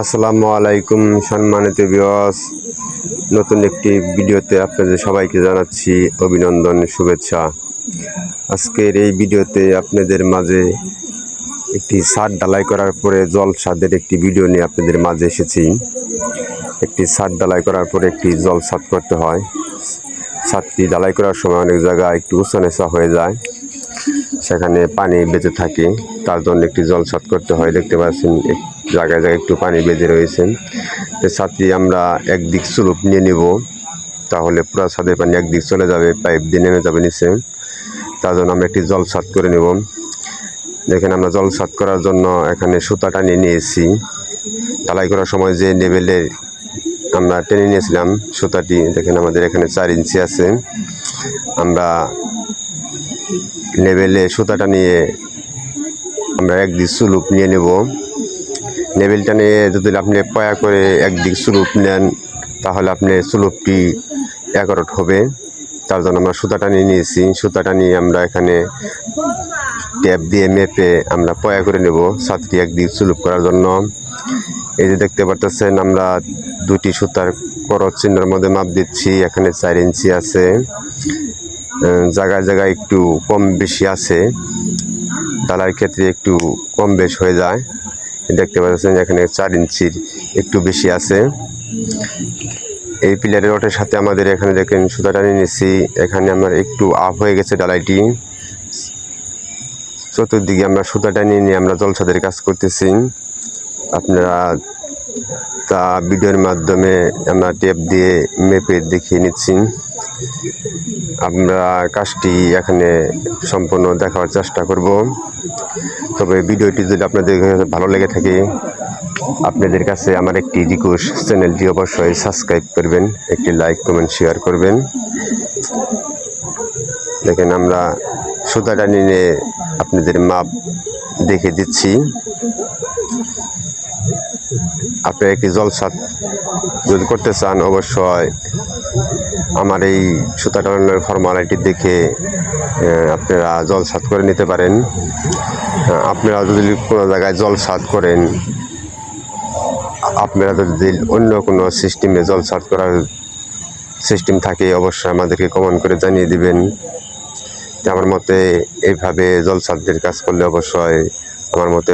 আসসালামু আলাইকুম সম্মানিত বিয়স নতুন একটি ভিডিওতে আপনাদের সবাইকে জানাচ্ছি অভিনন্দন, শুভেচ্ছা। আজকের এই ভিডিওতে আপনাদের মাঝে একটি ছাদ ডালাই করার পরে জল ছাদের একটি ভিডিও নিয়ে আপনাদের মাঝে এসেছি। একটি ছাদ ডালাই করার পরে একটি জল ছাদ করতে হয়। ছাদটি ডালাই করার সময় অনেক জায়গায় একটু উঁচা নেচা হয়ে যায়। সেখানে পানি বেঁচে থাকে। তার জন্য একটি জল ছাদ করতে হয়। দেখতে পাচ্ছেন জায়গায় জায়গায় একটু পানি বেঁধে রয়েছে ছাদটি আমরা একদিক স্লুপ নিয়ে নেব, তাহলে পুরো ছাদের পানি একদিক চলে যাবে, পাইপ দিয়ে নেমে যাবে নিচে। তার জন্য আমরা একটি জল ছাদ করে নেব। দেখেন, আমরা জল ছাদ করার জন্য এখানে সুতাটা নিয়ে নিয়েছি। ঢালাই করার সময় যে লেভেলে আমরা টেনে নিয়েছিলাম সুতাটি, দেখেন আমাদের এখানে চার ইঞ্চি আছে। আমরা লেভেলে সুতাটা নিয়ে আমরা একদিক সুলুপ নিয়ে নেব। লেভেলটা নিয়ে যদি আপনি পয়া করে একদিক সুলুপ নেন, তাহলে আপনি সুলুপটি একরট হবে। তার জন্য আমরা সুতাটা নিয়ে নিয়েছি। সুতাটা নিয়ে আমরা এখানে ট্যাপ দিয়ে মেপে আমরা পয়া করে নেব সাতটি একদিক সুলুপ করার জন্য। এই যে দেখতে পারতেছেন, আমরা দুটি সুতার করত চিহ্নের মধ্যে মাপ দিচ্ছি। এখানে চার ইঞ্চি আছে। জায়গায় জায়গায় একটু কম বেশি আছে। ডালার ক্ষেত্রে একটু কম বেশ হয়ে যায়। দেখতে পাচ্ছেন এখানে চার ইঞ্চির একটু বেশি আছে। এই পিলারের রটের সাথে আমাদের এখানে দেখেন সুতাটা নিয়ে নিচ্ছি এখানে আমার একটু আপ হয়ে গেছে ডালাইটি। চতুর্দিকে আমরা সুতাটা নিয়ে নিয়ে আমরা জলসাদের কাজ করতেছি। আপনারা তা ভিডিওর মাধ্যমে আমরা টেপ দিয়ে মেপে দেখিয়ে নিচ্ছি। আমরা কাজটি এখানে সম্পূর্ণ দেখার চেষ্টা করব। তবে ভিডিওটি যদি আপনাদের ভালো লেগে থাকে, আপনাদের কাছে আমার একটি রিকোয়েস্ট চ্যানেলটি অবশ্যই সাবস্ক্রাইব করবেন, একটি লাইক কমেন্ট শেয়ার করবেন। দেখেন আমরা সুতাটা নিয়ে আপনাদের মাপ দেখে দিচ্ছি। আপনি একটি জলসাত যদি করতে চান, অবশ্যই আমার এই সুতা টানানোর ফর্মালিটি দেখে আপনারা জল সাত করে নিতে পারেন। আপনারা যদি কোনো জায়গায় জল সাত করেন, আপনারা যদি অন্য কোনো সিস্টেমে জল সাত করার সিস্টেম থাকে, অবশ্যই আমাদেরকে কমেন্ট করে জানিয়ে দিবেন। আমার মতে এইভাবে জলসাদদের কাজ করলে অবশ্যই আমার মতে